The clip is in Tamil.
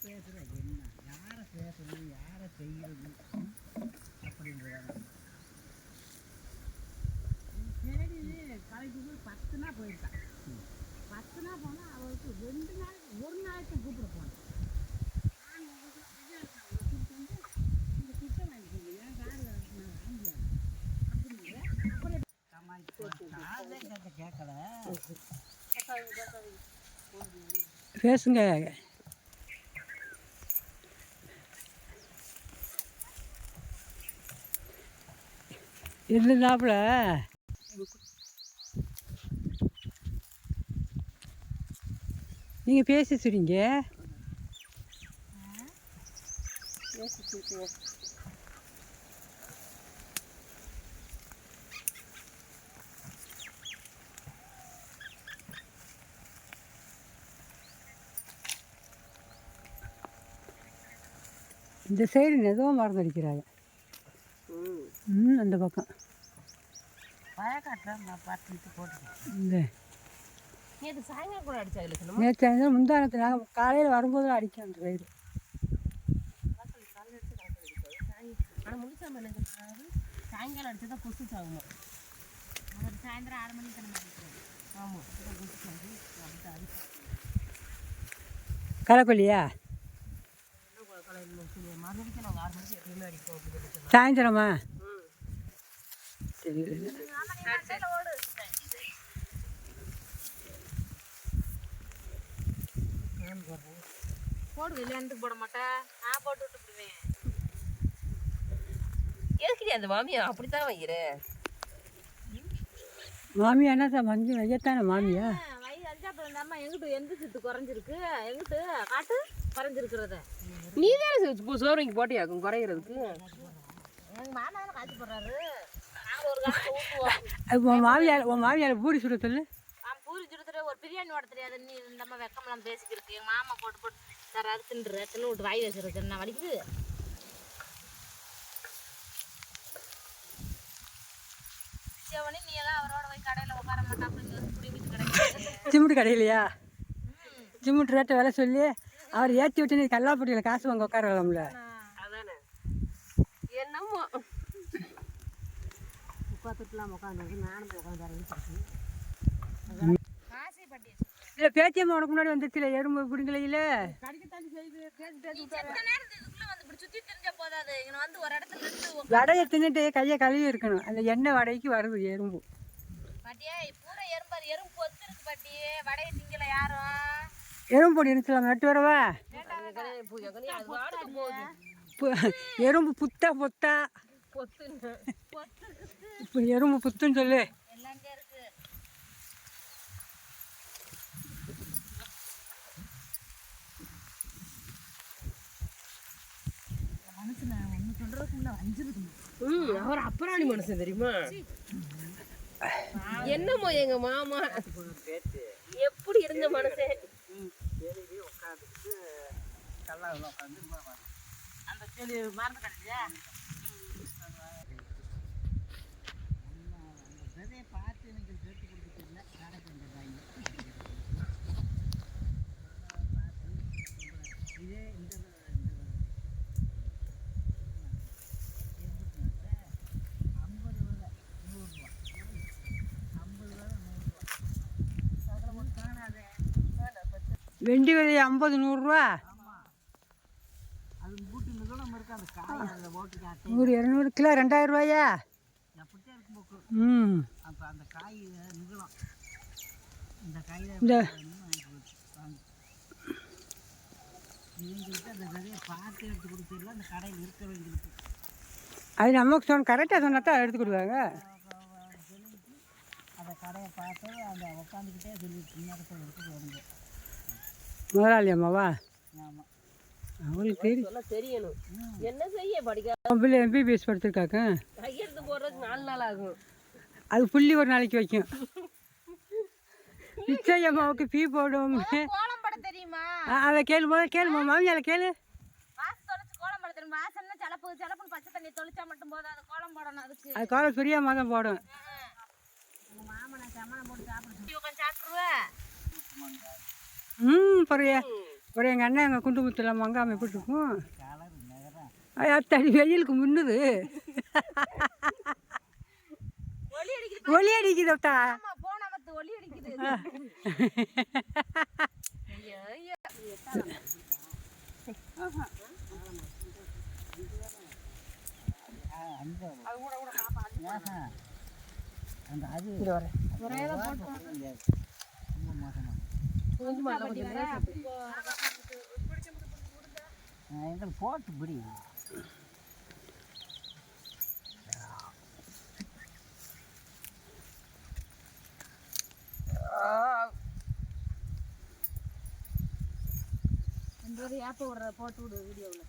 பேசுறது என்ன யாரை பேசுறது யாரை செய்யறது அப்படின்றது தேடி கலைக்கு போய் பத்து நாள் போயிருக்கான் பத்து நாள் போனால் அவளுக்கு ரெண்டு நாள் ஒரு நாளைக்கு கூப்பிட போனேன் கேட்கல பேசுங்க. இருந்தாப்புல நீங்கள் பேசி சொல்றீங்க. இந்த சைடு ஏதோ மருந்து அடிக்கிறாங்க ம் அந்த பக்கம். நேற்று சாயங்காலம் கூட அடிச்சா இல்லை சின்ன நேற்று வந்து முந்தானத்து நாங்கள் காலையில் வரும்போது அடிக்கும் அந்த சைடு ஆனால் என்ன சாயங்காலம் அடிச்சா தான் கொசு சாகுமா அவர் சாயந்தரம் ஆறு மணிக்கு ஆமாம் கொசு சாகு களைக்கொல்லியா மறுபடியும் நாங்கள் ஆறு மணிக்கு எப்பயுமே அடிப்போம் அப்படின்னு சொல்லி சாயந்தரமா? சரி போடு போட மாட்டேன் நான் போட்டு விட்டுருவேன் எதுக்கு அந்த மாமியா? அப்படித்தான் வைக்கிறேன் மாமியா என்ன சார் மஞ்சு வையத்தானே மாமியா? இந்த அம்மா எங்கிட்டு எந்த சித்து குறைஞ்சிருக்கு? எங்கிட்டு காட்டு குறைஞ்சிருக்கிறத. நீ தானே சோறுங்க போட்டியாக்கும் குறையிறதுக்கு. எங்கள் மாமா தானே காய்ச்சி போடுறாரு. உன் மாமியார் உன் மாமியார் பூரி சுட சொல்லு. பூரி சுடுத்துற ஒரு பிரியாணி ஓட தெரியாது. நீ இந்த வெக்கமெல்லாம் பேசிக்கிருக்கு எங்கள் மாமா போட்டு போட்டு தராது தின்று தின்னு விட்டு வாய் வச்சிருக்கு என்ன வலிக்குது? சிவனி நீ எல்லாம் அவரோட போய் கடையில் உட்கார மாட்டா அப்படின்னு சொல்லி குடி வச்சு கிடையாது சிமெண்ட் கடையிலையா? சிமெண்ட் ரேட்டை விலை சொல்லி அவர் ஏற்றி விட்டு நீ கல்லாப்பட்டியில் காசு வாங்க உட்கார வரலாம்ல என்னமோ. உட்காந்துட்டுலாம் உட்காந்து நானும் உட்காந்து காசி பட்டி இல்லை பேச்சியம்மா உனக்கு முன்னாடி வந்துச்சுல எறும்பு பிடிங்கலையில கடிக்கத்தாண்டி செய்து பேசி பேசி செத்த நேரத்து இதுக்குள்ள வந்து இப்படி சுத்தி திரிஞ்சா போதாது இங்க வந்து ஒரு இடத்துல நின்று வடையை தின்னுட்டு கையை கழுவி இருக்கணும். அந்த எண்ணெய் வடைக்கு வருது எறும்பு. எறும்பு பொத்து எறும்பு பொடி இருந்துச்சலாம் நட்டு வரவா? எறும்பு புத்தா பொத்தா. இப்போ எறும்பு புத்துன்னு சொல்லு. ம் அவர் அப்புறாணி மனுஷன் தெரியுமா? என்னமோ எங்க மாமா? எப்படி இருந்த மனுஷன்? உட்காந்துட்டு அந்த செடி மறந்து கிடையா அந்த விதையை பார்த்து எனக்கு சேர்த்து கொடுக்க தெரியல நடக்க வேண்டியதாங்க இதே இந்த விதை, இந்த விதை. ஐம்பது விதை நூறுரூவா ஐம்பது விதை நூறுரூவா அதில் ஒரு காணாதே வெண்டி விதை ஐம்பது நூறுரூவா நூறு இரநூறு கிலோ ரெண்டாயிரம் ரூபாயா? ம். இந்த எடுத்து அது நமக்கு சொன்ன கரெக்டாக சொன்னா தான் எடுத்து கொடுவாங்க அந்த கடையை பார்த்து அந்த உட்காந்துக்கிட்டே சொல்லிட்டு எடுத்துட்டு வருங்க. முதலாளி அம்மாவா? ஆமாம் அவங்களுக்கு தெரியும் சொல்ல தெரியணும். என்ன செய்ய படிக்க? பிள்ளை எம்பிபிஎஸ் படுத்திருக்காக்க? கையெழுத்து போடுறதுக்கு நாலு நாள் ஆகும். அது புள்ளி ஒரு நாளைக்கு வைக்கும். நிச்சய அம்மாவுக்கு பீ போடும். கோலம் பட தெரியுமா? அதை கேளு போது கேளுமா மாமியால கேளு. வாசு தொலைச்சு கோலம் பட தெரியுமா? வாசல்னா சிலப்பு சிலப்புன்னு பச்சை தண்ணி தொளிச்சா மட்டும் போதும். அது கோலம் போடணும் அதுக்கு. அது காலை பிரியாம தான் போடும். மாமனை சமணம் போட்டு சாப்பிடுவேன் ம் பொறைய ஒரு எங்கள் அண்ணன் எங்கள் குண்டுமுத்தில் மங்காம எப்படி இருக்கும் அத்தடி வெயிலுக்கு முன்னுது. ஒளி அடிக்குது ஒளி அடிக்குதத்தா ஆமா போன ஐயோ. போட்டு பிடி. இந்த ஏப்ப விடுற போட்டு விடு வீடியோவில்